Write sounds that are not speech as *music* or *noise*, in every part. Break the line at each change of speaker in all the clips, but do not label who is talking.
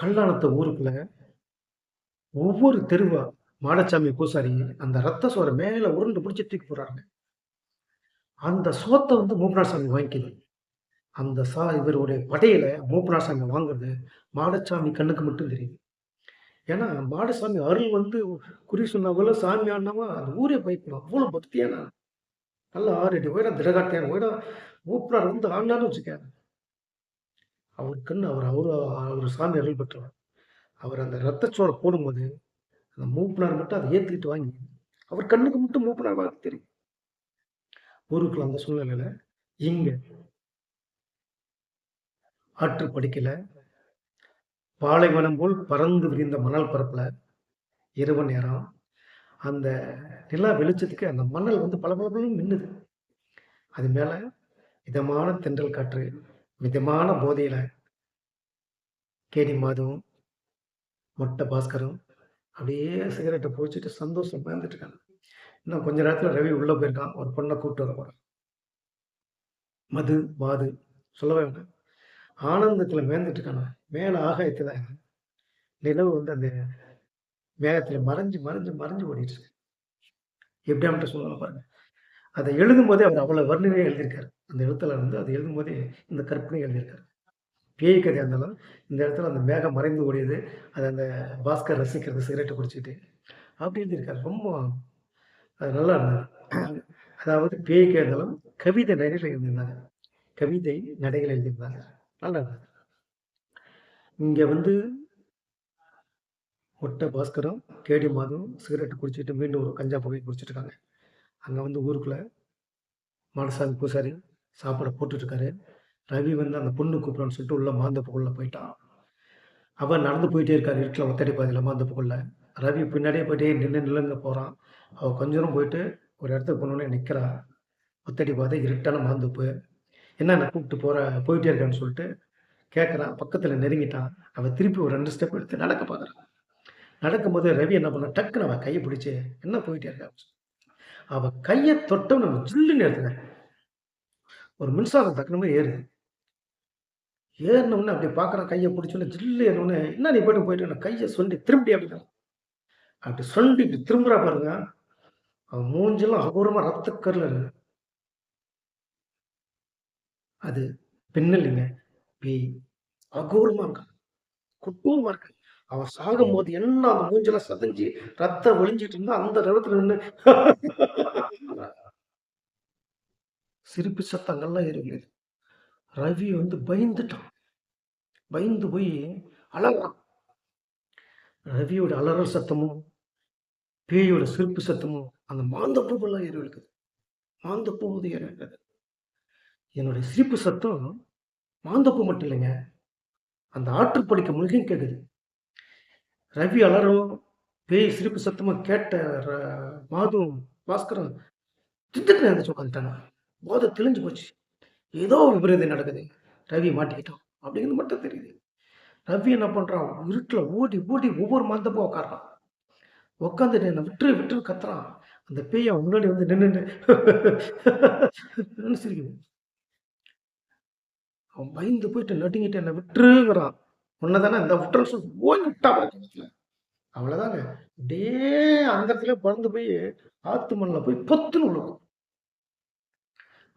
கல்யாணத்தை ஊருக்குள்ள ஒவ்வொரு தெருவா மாடச்சாமி பூசாரி அந்த ரத்த சோரை மேல உருண்டு பிடிச்சி தூக்கி போடுறாங்க அந்த சோத்தை வந்து மூப்பனார் சாமி வாங்கிக்குது அந்த சா இவருடைய வடையில மூப்பனார் சாமி வாங்குறது மாடச்சாமி கண்ணுக்கு மட்டும் தெரியுது. ஏன்னா மாடசாமி அருள் வந்து குறி சொன்னவங்கள சாமி ஆனவா அந்த ஊரே பயப்படும். அவ்வளோ பக்தியான ஆள். நல்ல ஆறு அடி உயரம் திடகாட்டியான உயரம். மூப்பனார் வந்து ஆடினாலும் வச்சுக்க அவர் அவர் அவர் சாமி அருள் பெற்றவர். அவர் அந்த ரத்தச்சோரை போடும்போது அந்த மூப்பினார் மட்டும் அதை ஏற்றுக்கிட்டு வாங்கி அவர் கண்ணுக்கு மட்டும் மூப்பினார் வாங்க தெரியும். ஊருக்குள்ள அந்த சூழ்நிலையில இங்க ஆற்று படிக்கல பாலைவனம் போல் பறந்து விரிந்த மணல் பரப்புல இரவு நேரம் அந்த நிலா வெளிச்சத்துக்கு அந்த மணல் வந்து பளபளபளன்னு மின்னுது. அது மேல இதமான தென்றல் காற்று மிதமான போதையில் கேடி மாதவும் மொட்டை பாஸ்கரும் அப்படியே சிகரெட்டை போச்சுட்டு சந்தோஷம் பயந்துட்டு இன்னும் கொஞ்ச நேரத்தில் ரவி உள்ளே போயிருக்கான். ஒரு பொண்ணை கூப்பிட்டு வர போகிறான் மது மாது சொல்லவே வேண்டாம் ஆனந்தத்தில் மேந்துட்டு இருக்கான மேல ஆகாயத்தில் நிலவு வந்து அந்த மேகத்தில் மறைஞ்சு மறைஞ்சு மறைஞ்சு ஓடிட்டு இருக்கு. எப்படி அவன்கிட்ட சொல்லலாம் பாருங்க. அதை எழுதும் போதே அவர் அவ்வளோ வர்ணனையே எழுதியிருக்காரு. அந்த எழுத்துல வந்து அது எழுதும் போதே இந்த கற்பனை எழுதியிருக்காரு. பேய் கதை இருந்தாலும் இந்த இடத்துல அந்த மேகம் மறைந்து ஓடியது. அது அந்த பாஸ்கர் ரசிக்கிறது சிகரெட்டை குடிச்சிட்டு அப்படி எழுதியிருக்காரு. ரொம்ப அது நல்லா இருந்தது. அதாவது பேய்க்கு இருந்தாலும் கவிதை நடைகள் எழுதியிருந்தாங்க. கவிதை நடைகள் எழுதியிருந்தாங்க. நல்லா இருந்தது. இங்கே வந்து ஒட்டை பாஸ்கரும் கேடி மாதம் சிகரெட் குடிச்சிட்டு மீண்டும் ஒரு கஞ்சா புகை குடிச்சிட்டு இருக்காங்க. வந்து ஊருக்குள்ளே மாடசாமி பூசாரி சாப்பாட போட்டுட்ருக்காரு. ரவி வந்து அந்த பொண்ணு கூப்பிடான்னு சொல்லிட்டு உள்ள மாந்தப்புக்குள்ள போயிட்டான். அவன் நடந்து போயிட்டே இருக்காரு இருட்டில் ஒத்தடி பாதையில் மாந்தப்புக்குள்ள ரவி பின்னாடியே போயிட்டே நின்று நில்லுங்க போகிறான் அவள் கொஞ்ச தூரம் போயிட்டு ஒரு இடத்துக்கு போனோடனே நிக்கிறா. ஒத்தடி பாதை இருட்டான மாந்தப்பு. என்ன நான் கூப்பிட்டு போகிற போயிட்டே இருக்கான்னு சொல்லிட்டு கேட்குறான் பக்கத்தில் நெருங்கிட்டான். அவன் திருப்பி ஒரு ரெண்டு ஸ்டெப் எடுத்து நடக்க பார்க்குறான் நடக்கும்போது ரவி என்ன பண்ண டக்குன்னு அவன் கையை பிடிச்சி என்ன போயிட்டே இருக்கா? அவள் கையை தொட்டவன் நம்ம ஜில்லுன்னு எடுத்துங்க ஒரு மின்சாரம் தக்கன மாதிரி ஏறுது ஏறினவுடனே அப்படி பார்க்குறான் கையை பிடிச்சோன்னே ஜில்லு ஏறினோடனே என்ன நீ போய்ட்டு போயிட்டு நான் கையை சொல்லி திரும்பி அப்படின்னா அப்படி சொல்லி இப்படி திரும்புறா பாருங்க. அவன் மூஞ்செல்லாம் அகோரமா ரத்தக்கரில் இருக்கு. அது பெண் இல்லைங்க பேய் அகோரமா இருக்கான் கொட்டூரமா இருக்கு. அவன் சாகும் போது என்ன அந்த மூஞ்செல்லாம் சதஞ்சு ரத்தம் ஒளிஞ்சிட்டு இருந்தா அந்த இடத்துல நின்று *laughs* சிரிப்பு சத்தங்கள்லாம் இருக்குது ரவி வந்து பயந்துட்டான். பயந்து போய் அலறான். ரவியோட அலறல் சத்தமும் பேயோட சிரிப்பு சத்தமும் அந்த மாந்தப்பூவெல்லாம் ஏறி இருக்குது பூ வந்து ஏறி இருக்குது என்னுடைய சிரிப்பு சத்தம் மாந்தப்பூ மட்டும் இல்லைங்க அந்த ஆற்றுப்படிக்க முழுகையும் கேட்குது. ரவி அலறும் பேய் சிரிப்பு சத்தமாக கேட்ட ர- மாதும் பாஸ்கரும் திட்டுக்கு எழுந்துச்சு உட்காந்துட்டாங்க. போதை தெளிஞ்சு போச்சு. ஏதோ விபரீதம் நடக்குது. ரவி மாட்டிக்கிட்டான் அப்படிங்கிறது மட்டும் தெரியுது. ரவி என்ன பண்றான்? இருட்டில் ஓடி ஓடி ஒவ்வொரு மாந்தப்போ உட்காடுறான் உட்காந்து என்னை விட்டுரு விட்டுரு கத்துறான். அந்த பேய் அவன் முன்னாடி வந்து நின்று *laughs* சிரிக்குது அவன் பயந்து போயிட்டு நடுங்கிட்டு என்னை விட்டுருங்கிறான். உன்னதானே இந்த விட்டுறன்னு சொல்லி ஓங்கி விட்டா பாருங்க அவ்வளோதாங்க அப்படியே அந்த இடத்துல பறந்து போய் ஆத்து மண்ணில் போய் பொத்துன்னு விழுகும்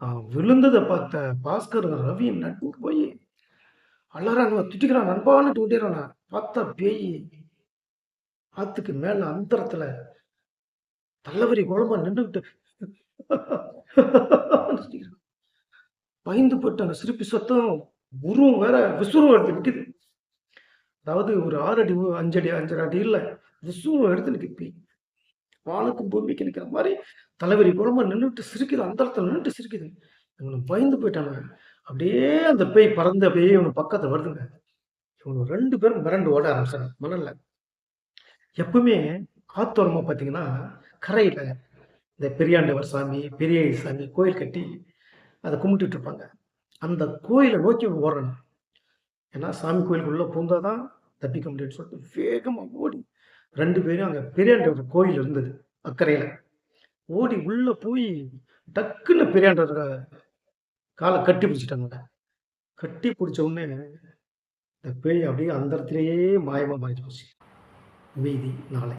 அவன் விழுந்ததை பார்த்த பாஸ்கர் ரவி நட்டுக்கு போய் அலறாங்க. துட்டிக்கிறான் நண்பான்னு தூண்டிடுறான் பார்த்தா பேய் ஆத்துக்கு மேல அந்தரத்துல தள்ளவரி குழம்பா நின்றுகிட்டு பயந்து போட்டு அந்த சிரிப்பு சத்தம் உருவம் வேற விசுரம் எடுத்து நிற்குது அதாவது ஒரு ஆறு அடி அஞ்சடி அஞ்சரை அடி இல்லை விசுரம் எடுத்து நிற்க பேய் வானுக்கும் பூமிக்கு நிற்கிற மாதிரி தலைவரி குழம்பா நின்றுட்டு சிரிக்குது அந்த இடத்துல நின்றுட்டு சிரிக்குது. இவனுக்கு பயந்து போயிட்டானுங்க அப்படியே அந்த பேய் பறந்து அப்படியே இவனு பக்கத்துல வருதுங்க. இவனு ரெண்டு பேரும் மிரண்டு ஓட ஆரம்பிச்சாங்க மணல்ல. எப்பவுமே ஆத்தோரமாக பார்த்தீங்கன்னா கரையில இந்த பெரியாண்டவர் சாமி பெரிய சாமி கோயில் கட்டி அதை கும்பிட்டுட்டு இருப்பாங்க. அந்த கோயிலை நோக்கி ஓடணும் ஏன்னா சாமி கோயிலுக்குள்ள பூந்தாதான் தப்பிக்க முடியும்னு சொல்லிட்டு வேகமா ஓடி ரெண்டு பேரும் அங்க பெரியாண்டவர் கோயில் இருந்தது அக்கறையில் ஓடி உள்ளே போய் டக்குன்னு பெரியாண்டவர் காலை கட்டி பிடிச்சிட்டாங்க கட்டி பிடிச்ச உடனே இந்த பேய் அப்படியே அந்த மாயமாக மாயமா மாறி போச்சு. மீதி நாளை.